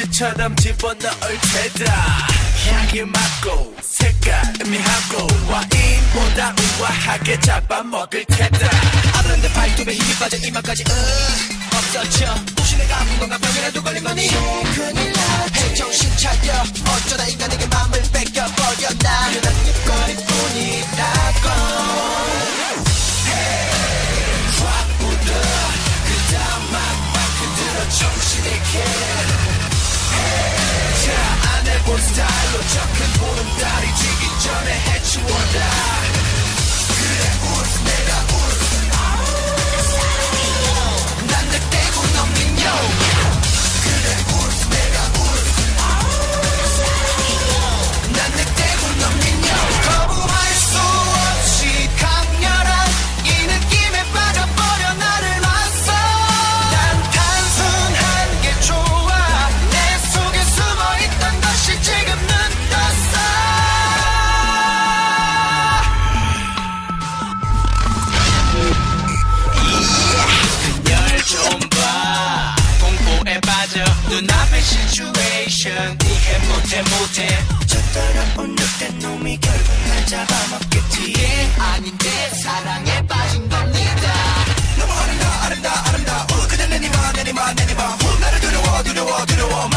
치즈처럼 집어넣을 테다. 향기 맡고 색깔 의미하고 와인보다 우아하게 잡아먹을 테다. 아브란데 발톱에 힘이 빠져 이마까지 으 없어져. 혹시 내가 아픈 건가? 병이라도 걸린 거니? 큰일 나지. 정신 차려. 어쩌다 인간에게 마음을 뺏겨버려 나? 그냥 입거리뿐이라 눈앞의 situation. 이해 못해 못해. 저 따라온 늑대 놈이 결국 날 잡아먹겠지. 이게 아닌데 사랑에 빠진 겁니다 너무 아름다 아름다 아름다워 어, 그대 내니마 내니마 내니마. 후 나를 두려워 두려워 두려워.